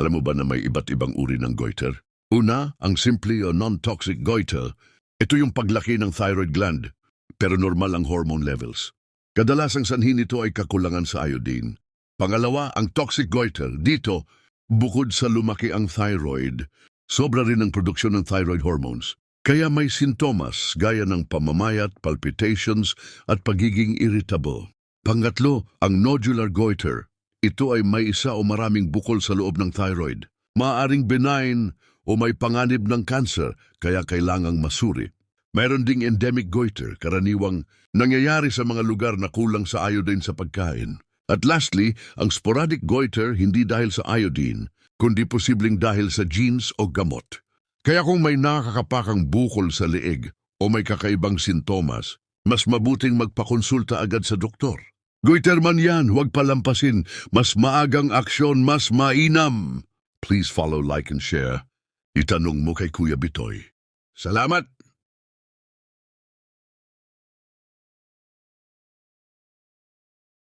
Alam mo ba na may iba't ibang uri ng goiter? Una, ang simple o non-toxic goiter. Ito yung paglaki ng thyroid gland, pero normal ang hormone levels. Kadalasang sanhi nito ay kakulangan sa iodine. Pangalawa, ang toxic goiter. Dito, bukod sa lumaki ang thyroid, sobra rin ang produksyon ng thyroid hormones. Kaya may sintomas gaya ng pamamayat, palpitations at pagiging irritable. Pangatlo, ang nodular goiter. Ito ay may isa o maraming bukol sa loob ng thyroid. Maaring benign o may panganib ng cancer kaya kailangang masuri. Mayroon ding endemic goiter, karaniwang nangyayari sa mga lugar na kulang sa iodine sa pagkain. At lastly, ang sporadic goiter hindi dahil sa iodine, kundi posibleng dahil sa genes o gamot. Kaya kung may nakakapakang bukol sa leeg o may kakaibang sintomas, mas mabuting magpakonsulta agad sa doktor. Goiter man yan, huwag palampasin. Mas maagang aksyon, mas mainam. Please follow, like, and share. Itanong mo kay Kuya Bitoy. Salamat!